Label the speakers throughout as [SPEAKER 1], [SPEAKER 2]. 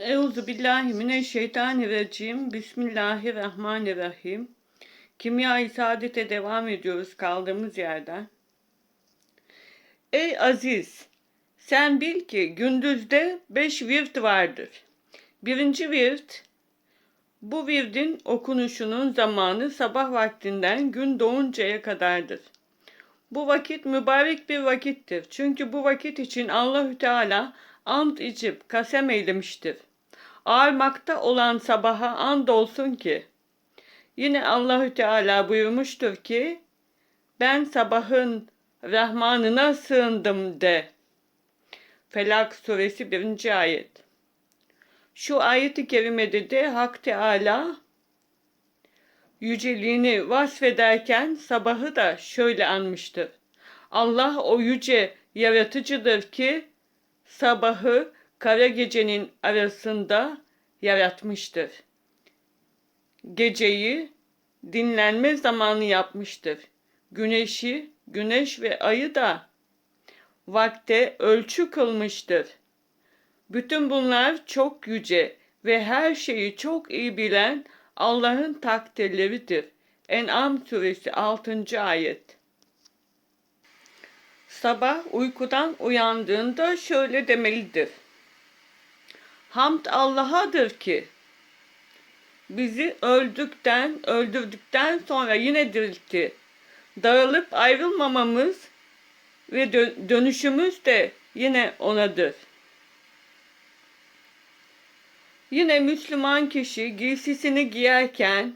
[SPEAKER 1] Euzu billahi mineşşeytanirracim. Bismillahirrahmanirrahim. Kimya-i Saadet'e devam ediyoruz kaldığımız yerden. Ey aziz! Sen bil ki gündüzde beş virt vardır. Birinci virt, bu virdin okunuşunun zamanı sabah vaktinden gün doğuncaya kadardır. Bu vakit mübarek bir vakittir. Çünkü bu vakit için Allahü Teala ant içip kasem eylemiştir. Ağarmakta olan sabaha and olsun ki. Yine Allahü Teala buyurmuştur ki ben sabahın Rahmanına sığındım de. Felak suresi 1. ayet. Şu ayeti kerimede de Hak Teala yüceliğini vasfederken sabahı da şöyle anmıştır. Allah o yüce yaratıcıdır ki sabahı kara gecenin arasında yaratmıştır. Geceyi dinlenme zamanı yapmıştır. Güneşi, güneş ve ayı da vakte ölçü kılmıştır. Bütün bunlar çok yüce ve her şeyi çok iyi bilen Allah'ın takdirleridir. En'am suresi 6. ayet. Sabah uykudan uyandığında şöyle demelidir. Hamd Allah'adır ki bizi öldükten, öldürdükten sonra yine diriltti. Dağılıp ayrılmamamız ve dönüşümüz de yine O'nadır. Yine Müslüman kişi giysisini giyerken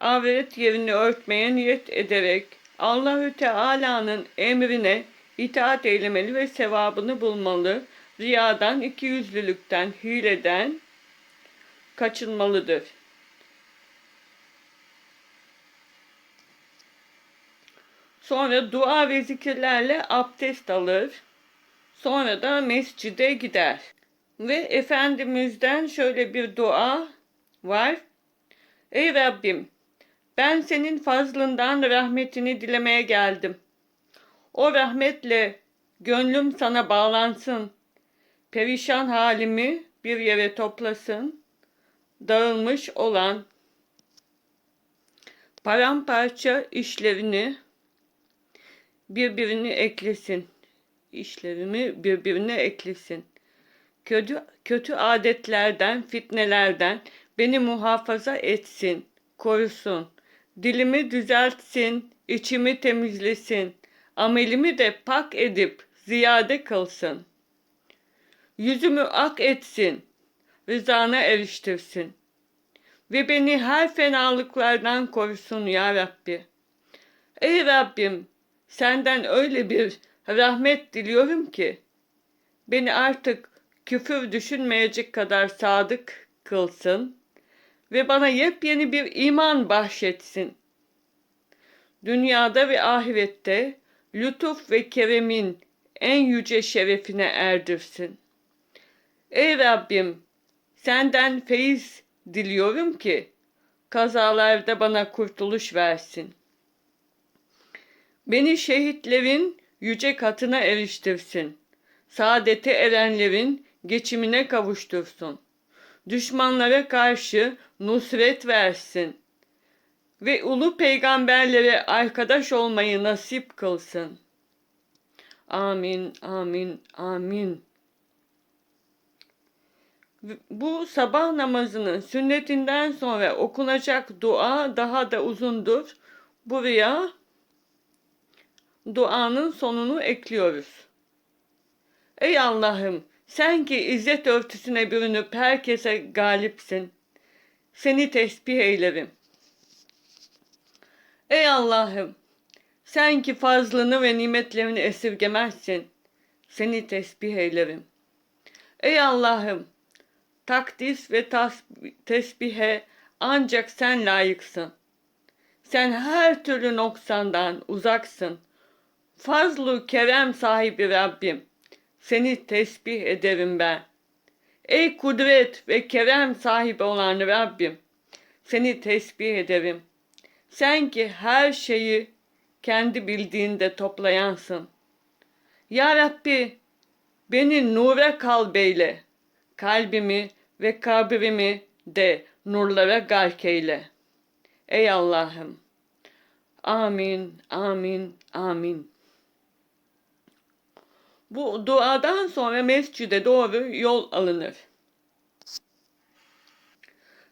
[SPEAKER 1] avret yerini örtmeye niyet ederek Allahü Teala'nın emrine itaat eylemeli ve sevabını bulmalı. Riyadan, ikiyüzlülükten, hileden kaçınmalıdır. Sonra dua ve zikirlerle abdest alır. Sonra da mescide gider. Ve Efendimiz'den şöyle bir dua var. Ey Rabbim ben senin fazlından rahmetini dilemeye geldim. O rahmetle gönlüm sana bağlansın. Perişan halimi bir yere toplasın. Dağılmış olan paramparça işlerini birbirini eklesin. İşlerimi birbirine eklesin. Kötü, kötü adetlerden, fitnelerden beni muhafaza etsin, korusun. Dilimi düzeltsin, içimi temizlesin. Amelimi de pak edip ziyade kılsın. Yüzümü ak etsin, rızana eriştirsin. Ve beni her fenalıklardan korusun ya Rabbi. Ey Rabbim, senden öyle bir rahmet diliyorum ki, beni artık küfür düşünmeyecek kadar sadık kılsın ve bana yepyeni bir iman bahşetsin. Dünyada ve ahirette lütuf ve keremin en yüce şerefine erdirsin. Ey Rabbim, senden feyiz diliyorum ki kazalarda bana kurtuluş versin. Beni şehitlerin yüce katına eriştirsin. Saadete erenlerin geçimine kavuştursun düşmanlara karşı nusret versin ve ulu peygamberlere arkadaş olmayı nasip kılsın. Amin, amin, amin. Bu sabah namazının sünnetinden sonra okunacak dua daha da uzundur. Buraya duanın sonunu ekliyoruz. Ey Allah'ım sen ki izzet örtüsüne bürünüp herkese galipsin. Seni tesbih eylerim. Ey Allah'ım, sen ki fazlını ve nimetlerini esirgemezsin. Seni tesbih eylerim. Ey Allah'ım, takdis ve tesbihe ancak sen layıksın. Sen her türlü noksandan uzaksın. Fazlu kerem sahibi Rabbim.'' seni tesbih ederim ben. Ey kudret ve kerem sahibi olan Rabbim, seni tesbih ederim. Sen ki her şeyi kendi bildiğinde toplayansın. Ya Rabbi, beni nure kalbeyle, kalbimi ve kabrimi de nurlara gark eyle. Ey Allah'ım. Amin, amin, amin. Bu duadan sonra mescide doğru yol alınır.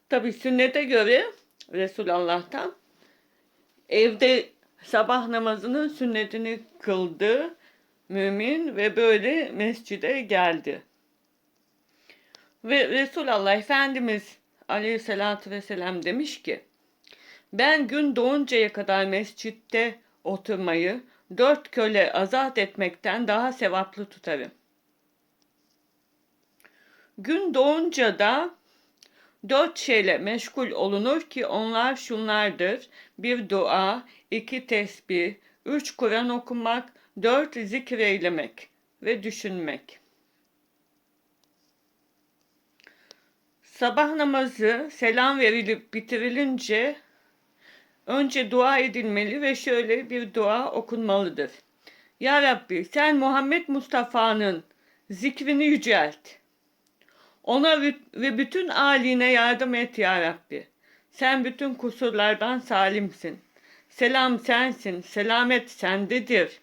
[SPEAKER 1] Tabi sünnete göre Resulullah'tan evde sabah namazının sünnetini kıldı mümin ve böyle mescide geldi. Ve Resulullah Efendimiz aleyhissalatü vesselam demiş ki ben gün doğuncaya kadar mescitte oturmayı dört köle azat etmekten daha sevaplı tutarım. Gün doğunca da dört şeyle meşgul olunur ki onlar şunlardır. Bir dua, iki tesbih, üç Kur'an okumak, dört zikreylemek ve düşünmek. Sabah namazı selam verilip bitirilince önce dua edilmeli ve şöyle bir dua okunmalıdır. Ya Rabbi sen Muhammed Mustafa'nın zikrini yücelt. Ona ve bütün aline yardım et ya Rabbi. Sen bütün kusurlardan salimsin. Selam sensin, selamet sendedir.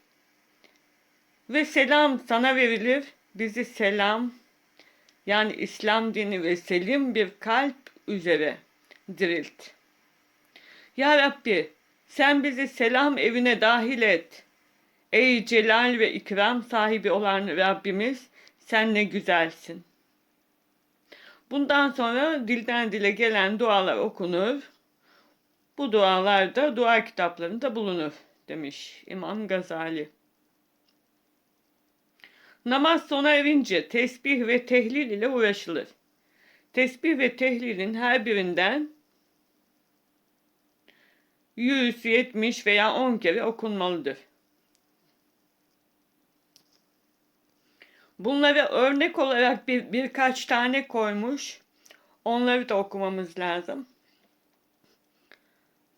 [SPEAKER 1] Ve selam sana verilir, bizi selam, yani İslam dini ve selim bir kalp üzere dirilt. Ya Rabbi sen bizi selam evine dahil et. Ey celal ve ikram sahibi olan Rabbimiz sen ne güzelsin. Bundan sonra dilden dile gelen dualar okunur. Bu dualar da dua kitaplarında bulunur demiş İmam Gazali. Namaz sona erince tesbih ve tehlil ile uğraşılır. Tesbih ve tehlilin her birinden 100, 70 veya 10 kere okunmalıdır. Bunları örnek olarak bir, birkaç tane koymuş. Onları da okumamız lazım.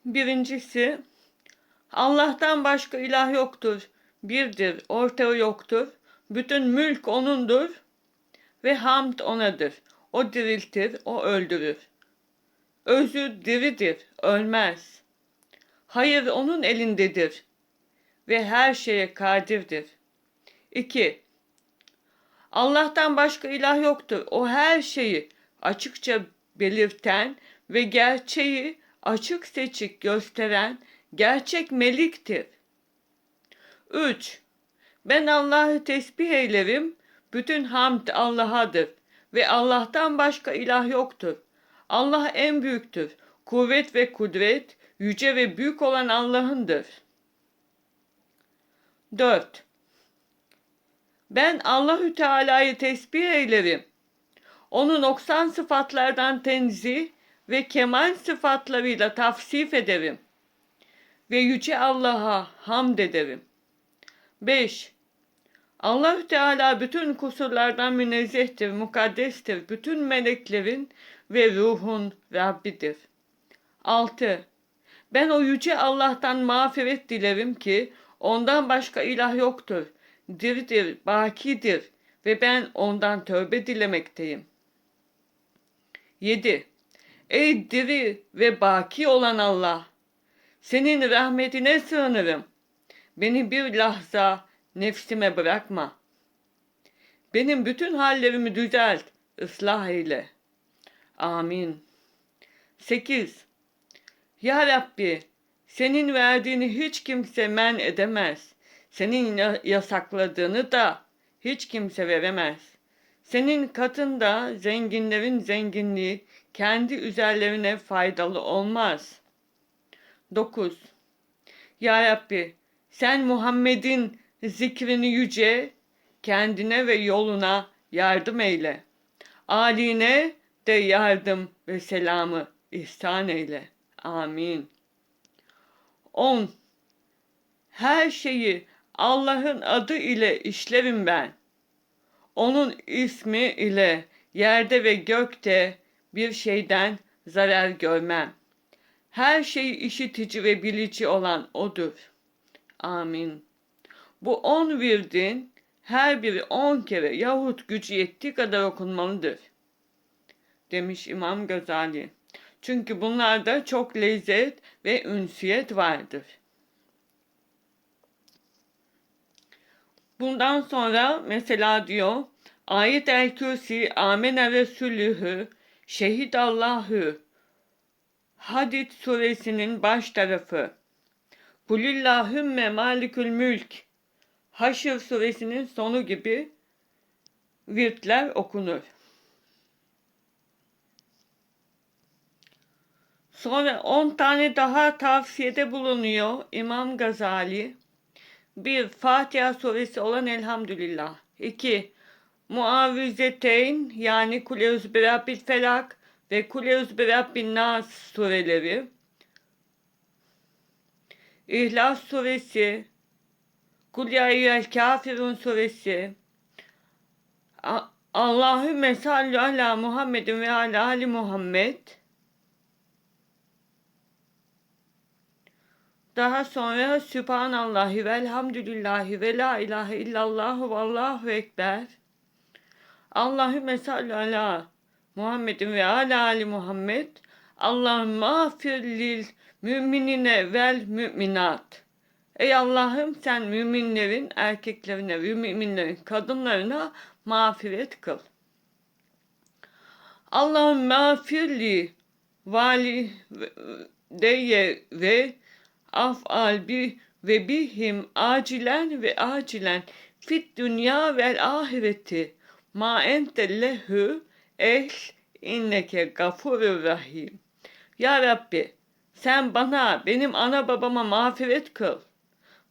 [SPEAKER 1] Birincisi Allah'tan başka ilah yoktur. Birdir, ortağı yoktur. Bütün mülk O'nundur ve hamd O'nadır. O diriltir, O öldürür. Özü diridir, ölmez. Hayır O'nun elindedir ve her şeye kadirdir. 2. Allah'tan başka ilah yoktur. O her şeyi açıkça belirten ve gerçeği açık seçik gösteren gerçek meliktir. 3. Ben Allah'ı tesbih eylerim, bütün hamd Allah'adır ve Allah'tan başka ilah yoktur. Allah en büyüktür. Kuvvet ve kudret, yüce ve büyük olan Allah'ındır. 4. Ben Allahü Teala'yı tesbih eylerim. Onu noksan sıfatlardan tenzih ve kemal sıfatlarıyla tavsif ederim. Ve yüce Allah'a hamd ederim. 5. Allah Teala bütün kusurlardan münezzehtir, mukaddestir. Bütün meleklerin ve ruhun Rabbidir. 6. Ben o yüce Allah'tan mağfiret dilerim ki ondan başka ilah yoktur. Dirdir, bakidir ve ben ondan tövbe dilemekteyim. 7. Ey diri ve baki olan Allah! Senin rahmetine sığınırım. Beni bir lahza nefsime bırakma. Benim bütün hallerimi düzelt, ıslah eyle. Amin. 8. Ya Rabbi, senin verdiğini hiç kimse men edemez. Senin yasakladığını da hiç kimse veremez. Senin katında zenginlerin zenginliği kendi üzerlerine faydalı olmaz. 9. Ya Rabbi, sen Muhammed'in zikrini yüce, kendine ve yoluna yardım eyle. Aline de yardım ve selamı ihsan eyle. Amin. 10. Her şeyi Allah'ın adı ile işlerim ben. Onun ismi ile yerde ve gökte bir şeyden zarar görmem. Her şeyi işitici ve bilici olan O'dur. Amin. Bu on virdin her biri on kere yahut gücü yettiği kadar okunmalıdır. demiş İmam Gazali. Çünkü bunlarda çok lezzet ve ünsiyet vardır. Bundan sonra mesela diyor Ayet el Kürsi Amene Resulühü Şehit Allahü Hadid suresinin baş tarafı Kulillahümme malikül mülk Haşr suresinin sonu gibi virtler okunur. Sonra 10 tane daha tavsiyede bulunuyor İmam Gazali. 1. Fatiha suresi olan Elhamdülillah. 2. Muavizeteyn yani Kuleuz Birabbil Felak ve Kuleuz Birabbin Nas sureleri. İhlas suresi, Kul ya eyyühel kafirun suresi, Allahümme salli ala Muhammedin ve ala ali Muhammed. Daha sonra Sübhanallahi velhamdülillahi ve la ilahe illallahu ve allahu ekber. Allahümme salli ala Muhammedin ve ala ali Muhammed. Allahümme afir lil müminine vel müminat. Ey Allah'ım sen müminlerin erkeklerine ve müminlerin kadınlarına mağfiret kıl. Allahümme mağfirli valideye ve afal bi ve bihim acilen ve acilen fit dünya vel ahireti ma ente lehu ehl inneke gafurur rahim. Ya Rabbi sen bana benim ana babama mağfiret kıl.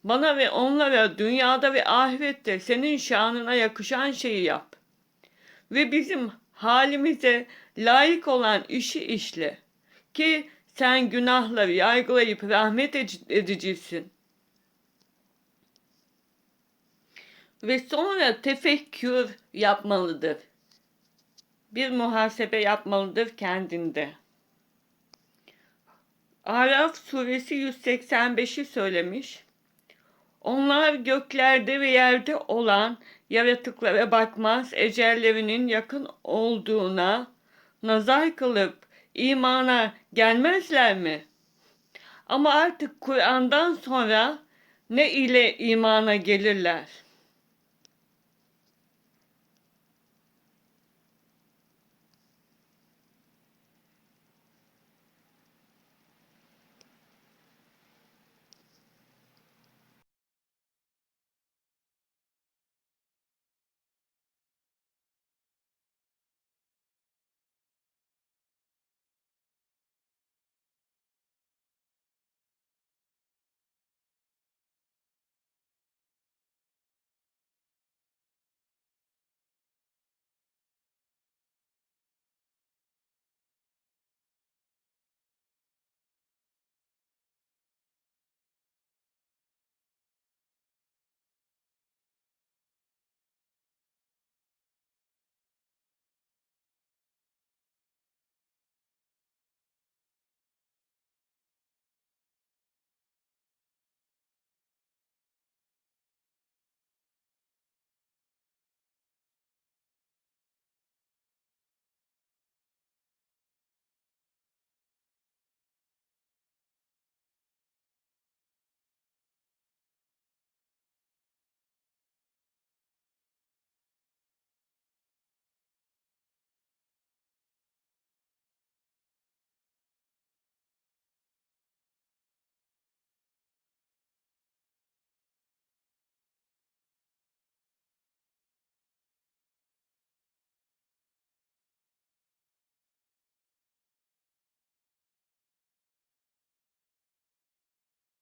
[SPEAKER 1] Bana ve onlara dünyada ve ahirette senin şanına yakışan şeyi yap. Ve bizim halimize layık olan işi işle. Ki sen günahları yargılayıp rahmet edicisin. Ve sonra tefekkür yapmalıdır. Bir muhasebe yapmalıdır kendinde. Araf suresi 185'i söylemiş. Onlar göklerde ve yerde olan yaratıklara bakmaz, ecellerinin yakın olduğuna nazar kılıp imana gelmezler mi? Ama artık Kur'an'dan sonra ne ile imana gelirler?